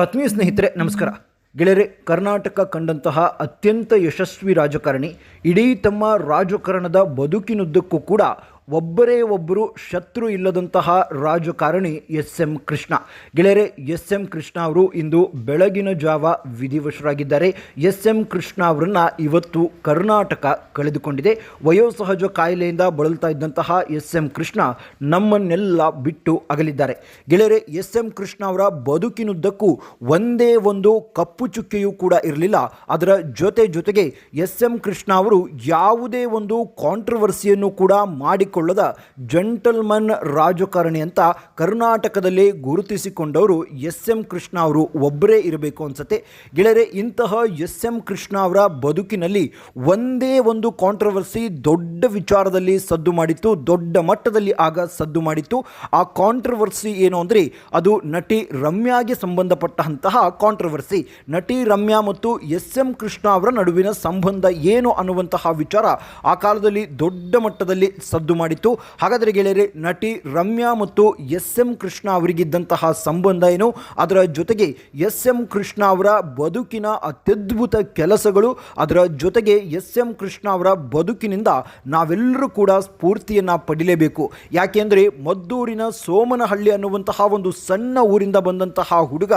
ಆತ್ಮೀಯ ಸ್ನೇಹಿತರೆ ನಮಸ್ಕಾರ. ಗೆಳೆಯರೆ ಕರ್ನಾಟಕ ಕಂಡಂತಹ ಅತ್ಯಂತ ಯಶಸ್ವಿ ರಾಜಕಾರಣಿ ಇಡೀ ತಮ್ಮ ರಾಜಕಾರಣದ ಬದುಕಿನುದ್ದಕ್ಕೂ ಕೂಡ ಒಬ್ಬರೇ ಒಬ್ಬರು ಶತ್ರು ಇಲ್ಲದಂತಹ ರಾಜಕಾರಣಿ ಎಸ್ ಎಂ ಕೃಷ್ಣ. ಗೆಳೆಯರೆ, ಎಸ್ ಎಂ ಕೃಷ್ಣ ಅವರು ಇಂದು ಬೆಳಗಿನ ಜಾವ ವಿಧಿವಶರಾಗಿದ್ದಾರೆ. ಎಸ್ ಎಂ ಕೃಷ್ಣ ಅವರನ್ನ ಇವತ್ತು ಕರ್ನಾಟಕ ಕಳೆದುಕೊಂಡಿದೆ. ವಯೋಸಹಜ ಕಾಯಿಲೆಯಿಂದ ಬಳಲ್ತಾ ಇದ್ದಂತಹ ಎಸ್ ಎಂ ಕೃಷ್ಣ ನಮ್ಮನ್ನೆಲ್ಲ ಬಿಟ್ಟು ಅಗಲಿದ್ದಾರೆ. ಗೆಳೆಯರೆ, ಎಸ್ ಎಂ ಕೃಷ್ಣ ಅವರ ಬದುಕಿನುದ್ದಕ್ಕೂ ಒಂದೇ ಒಂದು ಕಪ್ಪು ಚುಕ್ಕೆಯೂ ಕೂಡ ಇರಲಿಲ್ಲ. ಅದರ ಜೊತೆ ಜೊತೆಗೆ ಎಸ್ ಎಂ ಕೃಷ್ಣ ಅವರು ಯಾವುದೇ ಒಂದು ಕಾಂಟ್ರವರ್ಸಿಯನ್ನು ಕೂಡ ಮಾಡಿಕೊಳ್ಳದ ಜಂಟಲ್ಮನ್ ರಾಜಕಾರಣಿ ಅಂತ ಕರ್ನಾಟಕದಲ್ಲಿ ಗುರುತಿಸಿಕೊಂಡವರು ಎಸ್ ಎಂ ಕೃಷ್ಣ ಅವರು ಒಬ್ಬರೇ ಇರಬೇಕು ಅನ್ಸತ್ತೆ. ಗೆಳೆಯರೆ, ಇಂತಹ ಎಸ್ ಎಂ ಕೃಷ್ಣ ಅವರ ಬದುಕಿನಲ್ಲಿ ಒಂದೇ ಒಂದು ಕಾಂಟ್ರವರ್ಸಿ ದೊಡ್ಡ ವಿಚಾರದಲ್ಲಿ ಸದ್ದು ಮಾಡಿತ್ತು, ದೊಡ್ಡ ಮಟ್ಟದಲ್ಲಿ ಆಗ ಸದ್ದು ಮಾಡಿತ್ತು. ಆ ಕಾಂಟ್ರವರ್ಸಿ ಏನು ಅಂದರೆ ಅದು ನಟಿ ರಮ್ಯಾಗೆ ಸಂಬಂಧಪಟ್ಟಂತಹ ಕಾಂಟ್ರವರ್ಸಿ ನಟಿ ರಮ್ಯಾ ಮತ್ತು ಎಸ್ ಎಂ ಕೃಷ್ಣ ಅವರ ನಡುವಿನ ಸಂಬಂಧ ಏನು ಅನ್ನುವಂತಹ ವಿಚಾರ ಆ ಕಾಲದಲ್ಲಿ ದೊಡ್ಡ ಮಟ್ಟದಲ್ಲಿ ಸದ್ದು ಮಾಡಿತ್ತು. ಹಾಗಾದರೆ ಗೆಳೆಯರೆ, ನಟಿ ರಮ್ಯಾ ಮತ್ತು ಎಸ್ ಎಂ ಕೃಷ್ಣ ಅವರಿಗಿದ್ದಂತಹ ಸಂಬಂಧ ಏನು? ಅದರ ಜೊತೆಗೆ ಎಸ್ ಎಂ ಕೃಷ್ಣ ಅವರ ಬದುಕಿನ ಅತ್ಯದ್ಭುತ ಕೆಲಸಗಳು, ಅದರ ಜೊತೆಗೆ ಎಸ್ ಎಂ ಕೃಷ್ಣ ಅವರ ಬದುಕಿನಿಂದ ನಾವೆಲ್ಲರೂ ಕೂಡ ಸ್ಫೂರ್ತಿಯನ್ನು ಪಡಿಲೇಬೇಕು. ಯಾಕೆಂದರೆ ಮದ್ದೂರಿನ ಸೋಮನಹಳ್ಳಿ ಅನ್ನುವಂತಹ ಒಂದು ಸಣ್ಣ ಊರಿಂದ ಬಂದಂತಹ ಹುಡುಗ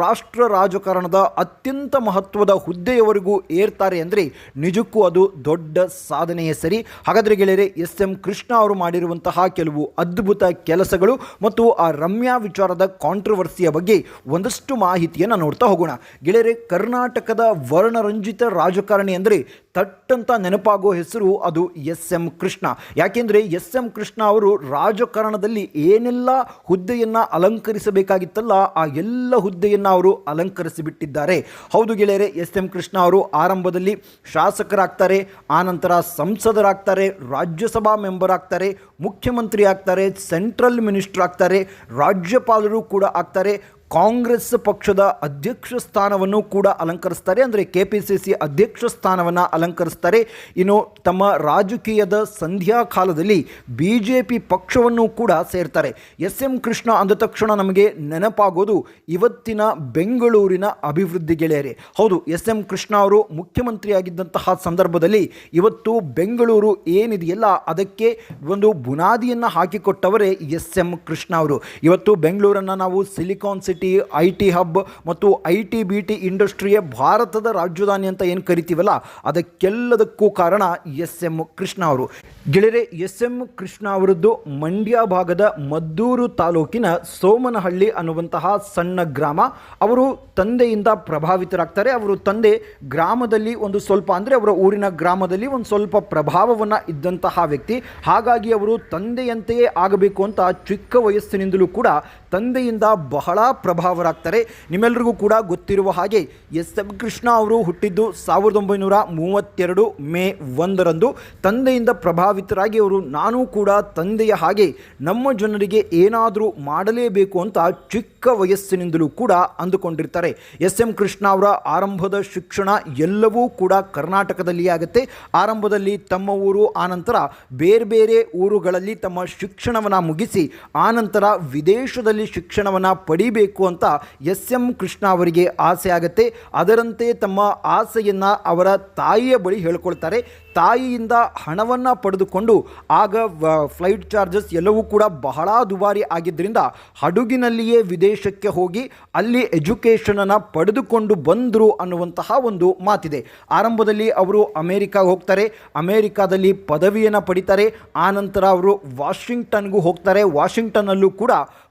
ರಾಷ್ಟ್ರ ರಾಜಕಾರಣದ ಅತ್ಯಂತ ಮಹತ್ವದ ಹುದ್ದೆಯವರೆಗೂ ಏರ್ತಾರೆ ಅಂದರೆ ನಿಜಕ್ಕೂ ಅದು ದೊಡ್ಡ ಸಾಧನೆಯೇ ಸರಿ. ಹಾಗಾದರೆ ಗೆಳೆಯರೆ ಎಸ್ ಎಂ ಕೃಷ್ಣ ಅವರು ಮಾಡಿರುವಂತಹ ಕೆಲವು ಅದ್ಭುತ ಕೆಲಸಗಳು ಮತ್ತು ಆ ರಮ್ಯಾ ವಿಚಾರದ ಕಾಂಟ್ರವರ್ಸಿಯ ಬಗ್ಗೆ ಒಂದಷ್ಟು ಮಾಹಿತಿಯನ್ನು ನೋಡ್ತಾ ಹೋಗೋಣ. ಗೆಳೆಯರೆ, ಕರ್ನಾಟಕದ ವರ್ಣರಂಜಿತ ರಾಜಕಾರಣಿ ಅಂದರೆ ತಟ್ಟಂತ ನೆನಪಾಗೋ ಹೆಸರು ಅದು ಎಸ್ ಎಂ ಕೃಷ್ಣ. ಯಾಕೆಂದರೆ ಎಸ್ ಎಂ ಕೃಷ್ಣ ಅವರು ರಾಜಕಾರಣದಲ್ಲಿ ಏನೆಲ್ಲ ಹುದ್ದೆಯನ್ನು ಅಲಂಕರಿಸಬೇಕಾಗಿತ್ತಲ್ಲ, ಆ ಎಲ್ಲ ಹುದ್ದೆಯನ್ನು ಅವರು ಅಲಂಕರಿಸಿಬಿಟ್ಟಿದ್ದಾರೆ ಹೌದು ಗೆಳೆಯರೆ ಎಸ್ ಎಂ ಕೃಷ್ಣ ಅವರು ಆರಂಭದಲ್ಲಿ ಶಾಸಕರಾಗ್ತಾರೆ, ಆನಂತರ ಸಂಸದರಾಗ್ತಾರೆ, ರಾಜ್ಯಸಭಾ ಮೆಂಬರ್ ಆಗ್ತಾರೆ ಮುಖ್ಯಮಂತ್ರಿ ಆಗ್ತಾರೆ ಸೆಂಟ್ರಲ್ ಮಿನಿಸ್ಟರ್ ಆಗ್ತಾರೆ ರಾಜ್ಯಪಾಲರು ಕೂಡ ಆಗ್ತಾರೆ ಕಾಂಗ್ರೆಸ್ ಪಕ್ಷದ ಅಧ್ಯಕ್ಷ ಸ್ಥಾನವನ್ನು ಕೂಡ ಅಲಂಕರಿಸ್ತಾರೆ. ಅಂದರೆ ಕೆ ಪಿ ಸಿ ಸಿ ಅಧ್ಯಕ್ಷ ಸ್ಥಾನವನ್ನು ಅಲಂಕರಿಸ್ತಾರೆ. ಇನ್ನು ತಮ್ಮ ರಾಜಕೀಯದ ಸಂಧ್ಯಾ ಕಾಲದಲ್ಲಿ ಬಿ ಜೆ ಪಿ ಪಕ್ಷವನ್ನು ಕೂಡ ಸೇರ್ತಾರೆ. ಎಸ್ ಎಂ ಕೃಷ್ಣ ಅಂದ ತಕ್ಷಣ ನಮಗೆ ನೆನಪಾಗೋದು ಇವತ್ತಿನ ಬೆಂಗಳೂರಿನ ಅಭಿವೃದ್ಧಿ ಗೆಳೆಯರೇ. ಹೌದು ಎಸ್ ಎಂ ಕೃಷ್ಣ ಅವರು ಮುಖ್ಯಮಂತ್ರಿಯಾಗಿದ್ದಂತಹ ಸಂದರ್ಭದಲ್ಲಿ ಇವತ್ತು ಬೆಂಗಳೂರು ಏನಿದೆಯಲ್ಲ, ಅದಕ್ಕೆ ಒಂದು ಬುನಾದಿಯನ್ನು ಹಾಕಿಕೊಟ್ಟವರೇ ಎಸ್ ಎಂ ಕೃಷ್ಣ ಅವರು. ಇವತ್ತು ಬೆಂಗಳೂರನ್ನು ನಾವು silicon city I T hub ಮತ್ತು ಐ ಟಿ, ಬಿ ಟಿ ಇಂಡಸ್ಟ್ರಿಯೇ ಭಾರತದ ರಾಜಧಾನಿ ಅಂತ ಏನು ಕರಿತೀವಲ್ಲ, ಅದಕ್ಕೆಲ್ಲದಕ್ಕೂ ಕಾರಣ ಎಸ್ ಎಂ ಕೃಷ್ಣ ಅವರು. ಗೆಳೆಯರೆ ಎಸ್ ಎಂ ಕೃಷ್ಣ ಅವರದ್ದು ಮಂಡ್ಯ ಭಾಗದ ಮದ್ದೂರು ತಾಲೂಕಿನ ಸೋಮನಹಳ್ಳಿ ಅನ್ನುವಂತಹ ಸಣ್ಣ ಗ್ರಾಮ. ಅವರು ತಂದೆಯಿಂದ ಪ್ರಭಾವಿತರಾಗ್ತಾರೆ. ಅವರು ತಂದೆ ಗ್ರಾಮದಲ್ಲಿ ಒಂದು ಸ್ವಲ್ಪ ಅಂದರೆ ಅವರ ಊರಿನ ಗ್ರಾಮದಲ್ಲಿ ಒಂದು ಸ್ವಲ್ಪ ಪ್ರಭಾವವನ್ನು ಇದ್ದಂತಹ ವ್ಯಕ್ತಿ. ಹಾಗಾಗಿ ಅವರು ತಂದೆಯಂತೆಯೇ ಆಗಬೇಕು ಅಂತ ಚಿಕ್ಕ ವಯಸ್ಸಿನಿಂದಲೂ ಕೂಡ ತಂದೆಯಿಂದ ಬಹಳ ಪ್ರಭಾವರಾಗ್ತಾರೆ. ನಿಮ್ಮೆಲ್ಲರಿಗೂ ಕೂಡ ಗೊತ್ತಿರುವ ಹಾಗೆ ಎಸ್ ಎಂ ಕೃಷ್ಣ ಅವರು ಹುಟ್ಟಿದ್ದು ಸಾವಿರದ ಒಂಬೈನೂರ ಮೂವತ್ತೆರಡು ಮೇ ಒಂದರಂದು. ತಂದೆಯಿಂದ ಪ್ರಭಾವಿತರಾಗಿ ಅವರು ನಾನು ಕೂಡ ತಂದೆಯ ಹಾಗೆ ನಮ್ಮ ಜನರಿಗೆ ಏನಾದರೂ ಮಾಡಲೇಬೇಕು ಅಂತ ಚಿಕ್ಕ ವಯಸ್ಸಿನಿಂದಲೂ ಕೂಡ ಅಂದುಕೊಂಡಿರ್ತಾರೆ. ಎಸ್ ಎಂ ಕೃಷ್ಣ ಅವರ ಆರಂಭದ ಶಿಕ್ಷಣ ಎಲ್ಲವೂ ಕೂಡ ಕರ್ನಾಟಕದಲ್ಲಿಯೇ ಆಗುತ್ತೆ. ಆರಂಭದಲ್ಲಿ ತಮ್ಮ ಊರು, ಆನಂತರ ಬೇರೆ ಬೇರೆ ಊರುಗಳಲ್ಲಿ ತಮ್ಮ ಶಿಕ್ಷಣವನ್ನು ಮುಗಿಸಿ, ಆನಂತರ ವಿದೇಶದಲ್ಲಿ ಶಿಕ್ಷಣವನ್ನು ಪಡಿಬೇಕು ಅಂತ ಎಸ್ ಎಂ ಕೃಷ್ಣ ಅವರಿಗೆ ಆಸೆ ಆಗುತ್ತೆ ಅದರಂತೆ ತಮ್ಮ ಆಸೆಯನ್ನು ಅವರ ತಾಯಿಯ ಬಳಿ ಹೇಳ್ಕೊಳ್ತಾರೆ. ತಾಯಿಯಿಂದ ಹಣವನ್ನು ಪಡೆದುಕೊಂಡು ಆಗ ಫ್ಲೈಟ್ ಚಾರ್ಜಸ್ ಎಲ್ಲವೂ ಕೂಡ ಬಹಳ ದುಬಾರಿ ಆಗಿದ್ದರಿಂದ ಹಡುಗಿನಲ್ಲಿಯೇ ವಿದೇಶಕ್ಕೆ ಹೋಗಿ ಅಲ್ಲಿ ಎಜುಕೇಷನನ್ನು ಪಡೆದುಕೊಂಡು ಬಂದರು ಅನ್ನುವಂತಹ ಒಂದು ಮಾತಿದೆ. ಆರಂಭದಲ್ಲಿ ಅವರು ಅಮೇರಿಕಾಗೆ ಹೋಗ್ತಾರೆ. ಅಮೇರಿಕಾದಲ್ಲಿ ಪದವಿಯನ್ನು ಪಡಿತಾರೆ. ಆನಂತರ ಅವರು ವಾಷಿಂಗ್ಟನ್ಗೂ ಹೋಗ್ತಾರೆ. ವಾಷಿಂಗ್ಟನ್ನಲ್ಲೂ ಕೂಡ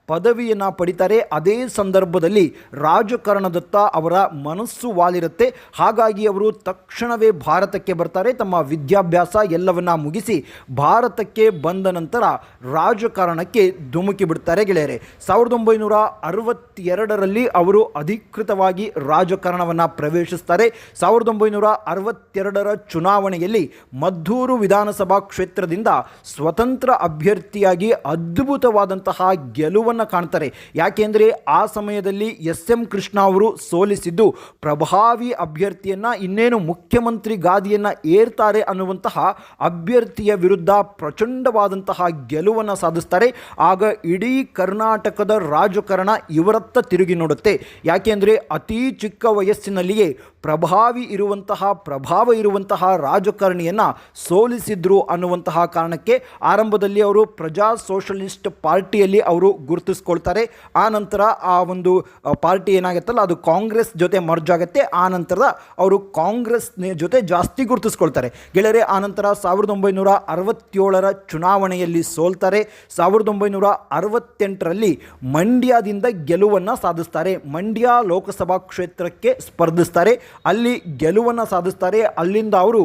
ಪದವಿಯನ್ನು ಪಡಿತಾರೆ, ಅದೇ ಸಂದರ್ಭದಲ್ಲಿ ರಾಜಕಾರಣದತ್ತ ಅವರ ಮನಸ್ಸು ವಾಲಿರುತ್ತೆ. ಹಾಗಾಗಿ ಅವರು ತಕ್ಷಣವೇ ಭಾರತಕ್ಕೆ ಬರ್ತಾರೆ. ತಮ್ಮ ವಿದ್ಯಾಭ್ಯಾಸ ಎಲ್ಲವನ್ನ ಮುಗಿಸಿ ಭಾರತಕ್ಕೆ ಬಂದ ನಂತರ ರಾಜಕಾರಣಕ್ಕೆ ಧುಮುಕಿ ಬಿಡ್ತಾರೆ ಗೆಳೆಯರೆ. ಸಾವಿರದ ಒಂಬೈನೂರ ಅರವತ್ತೆರಡರಲ್ಲಿ ಅವರು ಅಧಿಕೃತವಾಗಿ ರಾಜಕಾರಣವನ್ನು ಪ್ರವೇಶಿಸ್ತಾರೆ. ಸಾವಿರದ ಒಂಬೈನೂರ ಅರವತ್ತೆರಡರ ಚುನಾವಣೆಯಲ್ಲಿ ಮದ್ದೂರು ವಿಧಾನಸಭಾ ಕ್ಷೇತ್ರದಿಂದ ಸ್ವತಂತ್ರ ಅಭ್ಯರ್ಥಿಯಾಗಿ ಅದ್ಭುತವಾದಂತಹ ಗೆಲುವನ್ನು ಗೆಲುವನ್ನು ಕಾಣ್ತಾರೆ. ಯಾಕೆಂದರೆ ಆ ಸಮಯದಲ್ಲಿ ಎಸ್ ಎಂ ಕೃಷ್ಣ ಅವರು ಸೋಲಿಸಿದ್ದು ಪ್ರಭಾವಿ ಅಭ್ಯರ್ಥಿಯನ್ನು ಇನ್ನೇನು ಮುಖ್ಯಮಂತ್ರಿ ಗಾದಿಯನ್ನು ಏರ್ತಾರೆ ಅನ್ನುವಂತಹ ಅಭ್ಯರ್ಥಿಯ ವಿರುದ್ಧ ಪ್ರಚಂಡವಾದಂತಹ ಗೆಲುವನ್ನು ಸಾಧಿಸ್ತಾರೆ. ಆಗ ಇಡೀ ಕರ್ನಾಟಕದ ರಾಜಕಾರಣ ಇವರತ್ತ ತಿರುಗಿ ನೋಡುತ್ತೆ. ಯಾಕೆಂದರೆ ಅತಿ ಚಿಕ್ಕ ವಯಸ್ಸಿನಲ್ಲಿಯೇ ಪ್ರಭಾವಿ ಇರುವಂತಹ, ಪ್ರಭಾವ ಇರುವಂತಹ ರಾಜಕಾರಣಿಯನ್ನು ಸೋಲಿಸಿದ್ರು ಅನ್ನುವಂತಹ ಕಾರಣಕ್ಕೆ ಆರಂಭದಲ್ಲಿ ಅವರು ಪ್ರಜಾ ಸೋಷಲಿಸ್ಟ್ ಪಾರ್ಟಿಯಲ್ಲಿ ಅವರು ಗುರುತಿಸ್ಕೊಳ್ತಾರೆ. ಆ ನಂತರ ಆ ಒಂದು ಪಾರ್ಟಿ ಏನಾಗುತ್ತಲ್ಲ, ಅದು ಕಾಂಗ್ರೆಸ್ ಜೊತೆ ಮರ್ಜ್ ಆಗುತ್ತೆ. ಆ ನಂತರ ಅವರು ಕಾಂಗ್ರೆಸ್ ಜೊತೆ ಜಾಸ್ತಿ ಗುರುತಿಸ್ಕೊಳ್ತಾರೆ. ಗೆಳೆಯರೆ, ಆ ನಂತರ ಸಾವಿರದ ಒಂಬೈನೂರ ಅರವತ್ತೇಳರ ಚುನಾವಣೆಯಲ್ಲಿ ಸೋಲ್ತಾರೆ. ಸಾವಿರದ ಒಂಬೈನೂರ ಅರವತ್ತೆಂಟರಲ್ಲಿ ಮಂಡ್ಯದಿಂದ ಗೆಲುವನ್ನು ಸಾಧಿಸ್ತಾರೆ. ಮಂಡ್ಯ ಲೋಕಸಭಾ ಕ್ಷೇತ್ರಕ್ಕೆ ಸ್ಪರ್ಧಿಸ್ತಾರೆ. ಅಲ್ಲಿ ಗೆಲುವನ್ನು ಸಾಧಿಸ್ತಾರೆ. ಅಲ್ಲಿಂದ ಅವರು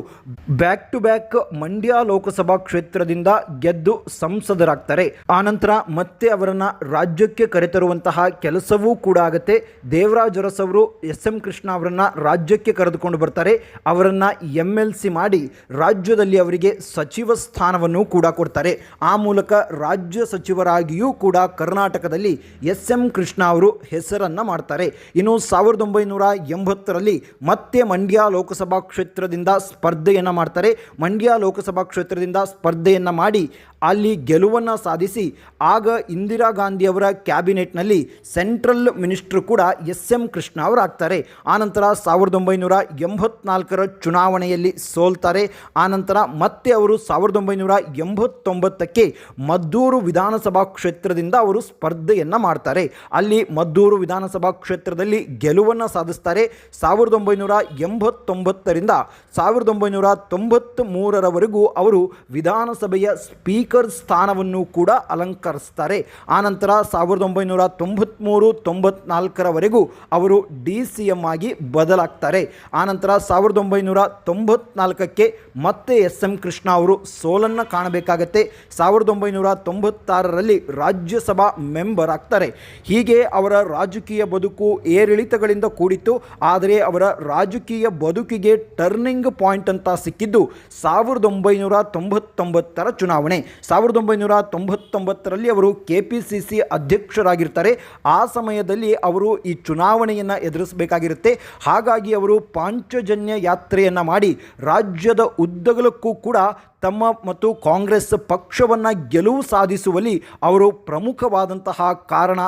back to back Mandya Lok Sabha ಕ್ಷೇತ್ರದಿಂದ ಗೆದ್ದು ಸಂಸದರಾಗ್ತಾರೆ. ಆನಂತರ ಮತ್ತೆ ಅವರನ್ನು ರಾಜ್ಯಕ್ಕೆ ಕರೆತರುವಂತಹ ಕೆಲಸವೂ ಕೂಡ ಆಗುತ್ತೆ. ದೇವರಾಜ್ ಅರಸ್ ಅವರು ಎಸ್ ಎಂ ಕೃಷ್ಣ ಅವರನ್ನು ರಾಜ್ಯಕ್ಕೆ ಕರೆದುಕೊಂಡು ಬರ್ತಾರೆ. ಅವರನ್ನು ಎಂ ಎಲ್ ಸಿ ಮಾಡಿ ರಾಜ್ಯದಲ್ಲಿ ಅವರಿಗೆ ಸಚಿವ ಸ್ಥಾನವನ್ನು ಕೂಡ ಕೊಡ್ತಾರೆ. ಆ ಮೂಲಕ ರಾಜ್ಯ ಸಚಿವರಾಗಿಯೂ ಕೂಡ ಕರ್ನಾಟಕದಲ್ಲಿ ಎಸ್ ಎಂ ಕೃಷ್ಣ ಅವರು ಹೆಸರನ್ನು ಮಾಡ್ತಾರೆ. ಇನ್ನು ಸಾವಿರದ ಒಂಬೈನೂರ ಎಂಬತ್ತರಲ್ಲಿ ಮತ್ತೆ ಮಂಡ್ಯ ಲೋಕಸಭಾ ಕ್ಷೇತ್ರದಿಂದ ಸ್ಪರ್ಧೆಯನ್ನು ಮಾಡ್ತಾರೆ. ಮಂಡ್ಯ ಲೋಕಸಭಾ ಕ್ಷೇತ್ರದಿಂದ ಸ್ಪರ್ಧೆಯನ್ನು ಮಾಡಿ ಅಲ್ಲಿ ಗೆಲುವನ್ನು ಸಾಧಿಸಿ, ಆಗ ಇಂದಿರಾ ಗಾಂಧಿಯವರ ಕ್ಯಾಬಿನೆಟ್ನಲ್ಲಿ ಸೆಂಟ್ರಲ್ ಮಿನಿಸ್ಟರ್ ಕೂಡ ಎಸ್ ಎಂ ಕೃಷ್ಣ ಅವರಾಗ್ತಾರೆ ಆನಂತರ ಸಾವಿರದ ಒಂಬೈನೂರ ಎಂಬತ್ನಾಲ್ಕರ ಚುನಾವಣೆಯಲ್ಲಿ ಸೋಲ್ತಾರೆ. ಆನಂತರ ಮತ್ತೆ ಅವರು ಸಾವಿರದ ಒಂಬೈನೂರ ಎಂಬತ್ತೊಂಬತ್ತಕ್ಕೆ ಮದ್ದೂರು ವಿಧಾನಸಭಾ ಕ್ಷೇತ್ರದಿಂದ ಅವರು ಸ್ಪರ್ಧೆಯನ್ನು ಮಾಡ್ತಾರೆ. ಅಲ್ಲಿ ಮದ್ದೂರು ವಿಧಾನಸಭಾ ಕ್ಷೇತ್ರದಲ್ಲಿ ಗೆಲುವನ್ನು ಸಾಧಿಸ್ತಾರೆ. ಸಾವಿರದ ಒಂಬೈನೂರ ಎಂಬತ್ತೊಂಬತ್ತರಿಂದ ಸಾವಿರದ ಒಂಬೈನೂರ ತೊಂಬತ್ತ್ ಮೂರರವರೆಗೂ ಅವರು ವಿಧಾನಸಭೆಯ ಸ್ಪೀಕರ್ ಸ್ಥಾನವನ್ನು ಕೂಡ ಅಲಂಕರಿಸ್ತಾರೆ. ಆನಂತರ ಸಾವಿರದ ಒಂಬೈನೂರ ತೊಂಬತ್ತ್ಮೂರು ತೊಂಬತ್ನಾಲ್ಕರವರೆಗೂ ಅವರು ಡಿ ಸಿ ಎಂ ಆಗಿ ಬದಲಾಗ್ತಾರೆ. ಆನಂತರ ಸಾವಿರದ ಒಂಬೈನೂರ ತೊಂಬತ್ನಾಲ್ಕಕ್ಕೆ ಮತ್ತೆ ಎಸ್ ಎಂ ಕೃಷ್ಣ ಅವರು ಸೋಲನ್ನು ಕಾಣಬೇಕಾಗತ್ತೆ. ಸಾವಿರದ ಒಂಬೈನೂರ ತೊಂಬತ್ತಾರರಲ್ಲಿ ರಾಜ್ಯಸಭಾ ಮೆಂಬರ್ ಆಗ್ತಾರೆ. ಹೀಗೆ ಅವರ ರಾಜಕೀಯ ಬದುಕು ಏರಿಳಿತಗಳಿಂದ ಕೂಡಿತ್ತು. ಆದರೆ ಅವರ ರಾಜಕೀಯ ಬದುಕಿಗೆ ಟರ್ನಿಂಗ್ ಪಾಯಿಂಟ್ ಅಂತ ಸಿಕ್ಕಿದ್ದು ಸಾವಿರದ ಒಂಬೈನೂರ ತೊಂಬತ್ತೊಂಬತ್ತರ ಚುನಾವಣೆ. ಸಾವಿರದ ಒಂಬೈನೂರ ತೊಂಬತ್ತೊಂಬತ್ತರಲ್ಲಿ ಅವರು ಕೆ ಪಿ ಸಿ ಸಿ ಅಧ್ಯಕ್ಷರಾಗಿರ್ತಾರೆ. ಆ ಸಮಯದಲ್ಲಿ ಅವರು ಈ ಚುನಾವಣೆಯನ್ನು ಎದುರಿಸಬೇಕಾಗಿರುತ್ತೆ. ಹಾಗಾಗಿ ಅವರು ಪಾಂಚಜನ್ಯ ಯಾತ್ರೆಯನ್ನು ಮಾಡಿ ರಾಜ್ಯದ ಉದ್ದಗಲಕ್ಕೂ ಕೂಡ ತಮ್ಮ ಮತ್ತು ಕಾಂಗ್ರೆಸ್ ಪಕ್ಷವನ್ನು ಗೆಲುವು ಸಾಧಿಸುವಲ್ಲಿ ಅವರು ಪ್ರಮುಖವಾದಂತಹ ಕಾರಣ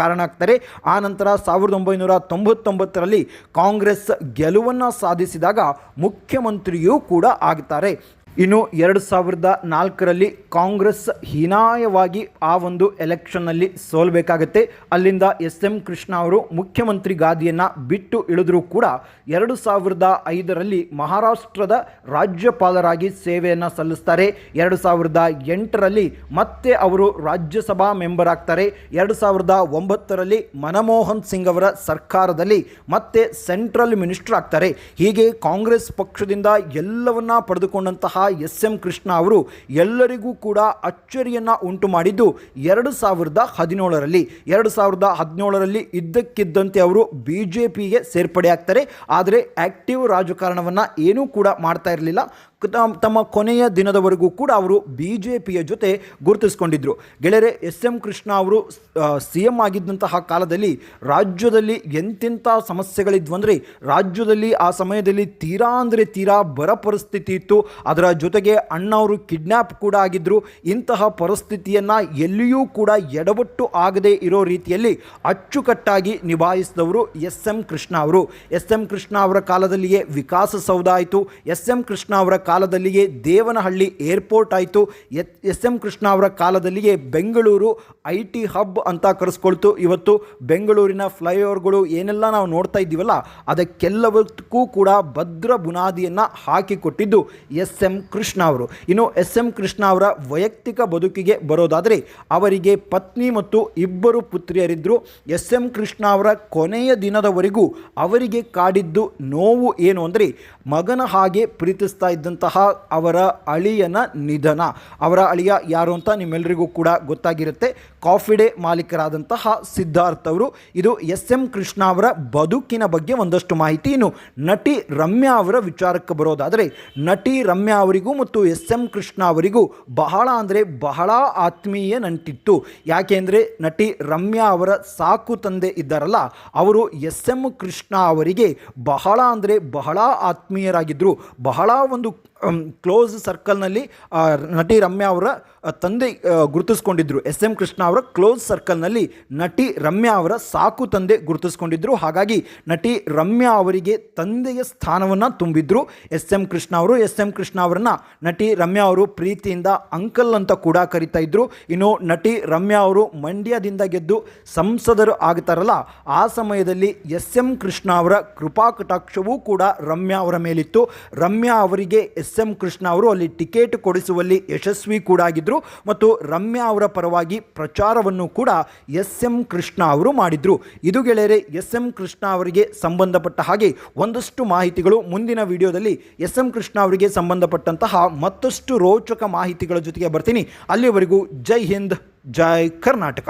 ಕಾರಣ ಆಗ್ತಾರೆ. ಆ ನಂತರ ಸಾವಿರದ ಒಂಬೈನೂರ ತೊಂಬತ್ತೊಂಬತ್ತರಲ್ಲಿ ಕಾಂಗ್ರೆಸ್ ಗೆಲುವನ್ನು ಸಾಧಿಸಿದಾಗ ಮುಖ್ಯಮಂತ್ರಿಯೂ ಕೂಡ ಆಗ್ತಾರೆ. ಇನ್ನು ಎರಡು ಸಾವಿರದ ನಾಲ್ಕರಲ್ಲಿ ಕಾಂಗ್ರೆಸ್ ಹೀನಾಯವಾಗಿ ಆ ಒಂದು ಎಲೆಕ್ಷನ್ನಲ್ಲಿ ಸೋಲಬೇಕಾಗತ್ತೆ. ಅಲ್ಲಿಂದ ಎಸ್ ಎಂ ಕೃಷ್ಣ ಅವರು ಮುಖ್ಯಮಂತ್ರಿ ಗಾದಿಯನ್ನು ಬಿಟ್ಟು ಇಳಿದರೂ ಕೂಡ ಎರಡು ಸಾವಿರದ ಐದರಲ್ಲಿ ಮಹಾರಾಷ್ಟ್ರದ ರಾಜ್ಯಪಾಲರಾಗಿ ಸೇವೆಯನ್ನು ಸಲ್ಲಿಸ್ತಾರೆ. ಎರಡು ಸಾವಿರದ ಎಂಟರಲ್ಲಿ ಮತ್ತೆ ಅವರು ರಾಜ್ಯಸಭಾ ಮೆಂಬರ್ ಆಗ್ತಾರೆ. ಎರಡು ಸಾವಿರದ ಒಂಬತ್ತರಲ್ಲಿ ಮನಮೋಹನ್ ಸಿಂಗ್ ಅವರ ಸರ್ಕಾರದಲ್ಲಿ ಮತ್ತೆ ಸೆಂಟ್ರಲ್ ಮಿನಿಸ್ಟರ್ ಆಗ್ತಾರೆ. ಹೀಗೆ ಕಾಂಗ್ರೆಸ್ ಪಕ್ಷದಿಂದ ಎಲ್ಲವನ್ನ ಪಡೆದುಕೊಂಡಂತಹ ಎಸ್ ಎಂ ಕೃಷ್ಣ ಅವರು ಎಲ್ಲರಿಗೂ ಕೂಡ ಅಚ್ಚರಿಯನ್ನು ಉಂಟು ಮಾಡಿದ್ದು ಎರಡು ಸಾವಿರದ ಹದಿನೇಳರಲ್ಲಿ. ಎರಡು ಸಾವಿರದ ಹದಿನೇಳರಲ್ಲಿ ಇದ್ದಕ್ಕಿದ್ದಂತೆ ಅವರು ಬಿ ಜೆ ಪಿಗೆ ಸೇರ್ಪಡೆ ಆಗ್ತಾರೆ ಆದರೆ ಆ್ಯಕ್ಟಿವ್ ರಾಜಕಾರಣವನ್ನು ಏನೂ ಕೂಡ ಮಾಡ್ತಾ ಇರಲಿಲ್ಲ. ತಮ್ಮ- ಕೊನೆಯ ದಿನದವರೆಗೂ ಕೂಡ ಅವರು ಬಿ ಜೆ ಪಿಯ ಜೊತೆ ಗುರುತಿಸ್ಕೊಂಡಿದ್ರು. ಗೆಳೆಯರೆ ಎಸ್ ಎಂ ಕೃಷ್ಣ ಅವರು ಸಿ ಎಂ ಆಗಿದ್ದಂತಹ ಕಾಲದಲ್ಲಿ ರಾಜ್ಯದಲ್ಲಿ ಎಂತೆಂಥ ಸಮಸ್ಯೆಗಳಿದ್ವು ಅಂದರೆ ರಾಜ್ಯದಲ್ಲಿ ಆ ಸಮಯದಲ್ಲಿ ತೀರಾ ಅಂದರೆ ತೀರಾ ಬರ ಪರಿಸ್ಥಿತಿ ಇತ್ತು. ಅದರ ಜೊತೆಗೆ ಅಣ್ಣವರು ಕಿಡ್ನ್ಯಾಪ್ ಕೂಡ ಆಗಿದ್ದರು ಇಂತಹ ಪರಿಸ್ಥಿತಿಯನ್ನು ಎಲ್ಲಿಯೂ ಕೂಡ ಎಡವಟ್ಟು ಆಗದೇ ಇರೋ ರೀತಿಯಲ್ಲಿ ಅಚ್ಚುಕಟ್ಟಾಗಿ ನಿಭಾಯಿಸಿದವರು ಎಸ್ ಎಂ ಕೃಷ್ಣ ಅವರು. ಎಸ್ ಎಂ ಕೃಷ್ಣ ಅವರ ಕಾಲದಲ್ಲಿಯೇ ವಿಕಾಸಸೌಧ ಆಯಿತು. ಎಸ್ ಎಂ ಕೃಷ್ಣ ಅವರ ಕಾಲದಲ್ಲಿಯೇ ದೇವನಹಳ್ಳಿ ಏರ್ಪೋರ್ಟ್ ಆಯಿತು. ಎಸ್ ಎಂ ಕೃಷ್ಣ ಅವರ ಕಾಲದಲ್ಲಿಯೇ ಬೆಂಗಳೂರು ಐ ಟಿ ಹಬ್ ಅಂತ ಕರೆಸ್ಕೊಳ್ತು. ಇವತ್ತು ಬೆಂಗಳೂರಿನ ಫ್ಲೈಓವರ್ಗಳು ಏನೆಲ್ಲ ನಾವು ನೋಡ್ತಾ ಇದ್ದೀವಲ್ಲ ಅದಕ್ಕೆಲ್ಲವಕ್ಕೂ ಕೂಡ ಭದ್ರ ಬುನಾದಿಯನ್ನು ಹಾಕಿಕೊಟ್ಟಿದ್ದು ಎಸ್ ಎಂ ಕೃಷ್ಣ ಅವರು. ಇನ್ನು ಎಸ್ ಎಂ ಕೃಷ್ಣ ಅವರ ವೈಯಕ್ತಿಕ ಬದುಕಿಗೆ ಬರೋದಾದರೆ ಅವರಿಗೆ ಪತ್ನಿ ಮತ್ತು ಇಬ್ಬರು ಪುತ್ರಿಯರಿದ್ದರು ಎಸ್ ಎಂ ಕೃಷ್ಣ ಅವರ ಕೊನೆಯ ದಿನದವರೆಗೂ ಅವರಿಗೆ ಕಾಡಿದ್ದು ನೋವು ಏನು ಅಂದರೆ ಮಗನ ಹಾಗೆ ಪ್ರೀತಿಸ್ತಾ ಇದ್ದಂತಹ ಆಗಿದ್ದಂತಹ ಅವರ ಅಳಿಯನ ನಿಧನ. ಅವರ ಅಳಿಯ ಯಾರು ಅಂತ ನಿಮ್ಮೆಲ್ಲರಿಗೂ ಕೂಡ ಗೊತ್ತಾಗಿರುತ್ತೆ. ಕಾಫಿ ಡೇ ಮಾಲೀಕರಾದಂತಹ ಸಿದ್ಧಾರ್ಥ್ ಅವರು, ಇದು ಎಸ್ ಎಂ ಕೃಷ್ಣ ಅವರ ಬದುಕಿನ ಬಗ್ಗೆ ಒಂದಷ್ಟು ಮಾಹಿತಿ. ಇನ್ನು ನಟಿ ರಮ್ಯಾ ಅವರ ವಿಚಾರಕ್ಕೆ ಬರೋದಾದರೆ, ನಟಿ ರಮ್ಯಾ ಅವರಿಗೂ ಮತ್ತು ಎಸ್ ಎಂ ಕೃಷ್ಣ ಅವರಿಗೂ ಬಹಳ ಅಂದರೆ ಬಹಳ ಆತ್ಮೀಯ ನಂಟಿತ್ತು. ಯಾಕೆಂದರೆ ನಟಿ ರಮ್ಯಾ ಅವರ ಸಾಕು ತಂದೆ ಇದ್ದಾರಲ್ಲ, ಅವರು ಎಸ್ ಎಂ ಕೃಷ್ಣ ಅವರಿಗೆ ಬಹಳ ಅಂದರೆ ಬಹಳ ಆತ್ಮೀಯರಾಗಿದ್ದರು ಬಹಳ ಒಂದು ಕ್ಲೋಸ್ ಸರ್ಕಲ್ನಲ್ಲಿ ಆ, ನಟಿ ರಮ್ಯಾ ಅವರ ತಂದೆ ಗುರುತಿಸ್ಕೊಂಡಿದ್ದರು ಎಸ್ ಎಂ ಕೃಷ್ಣ ಅವರ ಕ್ಲೋಸ್ ಸರ್ಕಲ್ನಲ್ಲಿ ನಟಿ ರಮ್ಯಾ ಅವರ ಸಾಕು ತಂದೆ ಗುರುತಿಸ್ಕೊಂಡಿದ್ದರು ಹಾಗಾಗಿ ನಟಿ ರಮ್ಯಾ ಅವರಿಗೆ ತಂದೆಯ ಸ್ಥಾನವನ್ನು ತುಂಬಿದ್ರು ಎಸ್ ಎಂ ಕೃಷ್ಣ ಅವರು. ಎಸ್ ಎಂ ಕೃಷ್ಣ ಅವರನ್ನು ನಟಿ ರಮ್ಯಾ ಅವರು ಪ್ರೀತಿಯಿಂದ ಅಂಕಲ್ ಅಂತ ಕೂಡ ಕರಿತಾ ಇದ್ರು. ಇನ್ನು ನಟಿ ರಮ್ಯಾ ಅವರು ಮಂಡ್ಯದಿಂದ ಗೆದ್ದು ಸಂಸದರು ಆಗ್ತಾರಲ್ಲ ಆ ಸಮಯದಲ್ಲಿ ಎಸ್ ಎಂ ಕೃಷ್ಣ ಅವರ ಕೃಪಾ ಕೂಡ ರಮ್ಯಾ ಅವರ ಮೇಲಿತ್ತು. ರಮ್ಯಾ ಅವರಿಗೆ ಎಸ್ ಎಂ ಕೃಷ್ಣ ಅವರು ಅಲ್ಲಿ ಟಿಕೆಟ್ ಕೊಡಿಸುವಲ್ಲಿ ಯಶಸ್ವಿ ಕೂಡ ಆಗಿದ್ದರು ಮತ್ತು ರಮ್ಯಾ ಅವರ ಪರವಾಗಿ ಪ್ರಚಾರವನ್ನು ಕೂಡ ಎಸ್ ಎಂ ಕೃಷ್ಣ ಅವರು ಮಾಡಿದರು. ಇದು ಗೆಳೆಯರೆ ಎಸ್ ಎಂ ಕೃಷ್ಣ ಅವರಿಗೆ ಸಂಬಂಧಪಟ್ಟ ಹಾಗೆ ಒಂದಷ್ಟು ಮಾಹಿತಿಗಳು ಮುಂದಿನ ವಿಡಿಯೋದಲ್ಲಿ ಎಸ್ ಎಂ ಕೃಷ್ಣ ಅವರಿಗೆ ಸಂಬಂಧಪಟ್ಟಂತಹ ಮತ್ತಷ್ಟು ರೋಚಕ ಮಾಹಿತಿಗಳ ಜೊತೆಗೆ ಬರ್ತೀನಿ. ಅಲ್ಲಿವರೆಗೂ ಜೈ ಹಿಂದ್, ಜೈ ಕರ್ನಾಟಕ.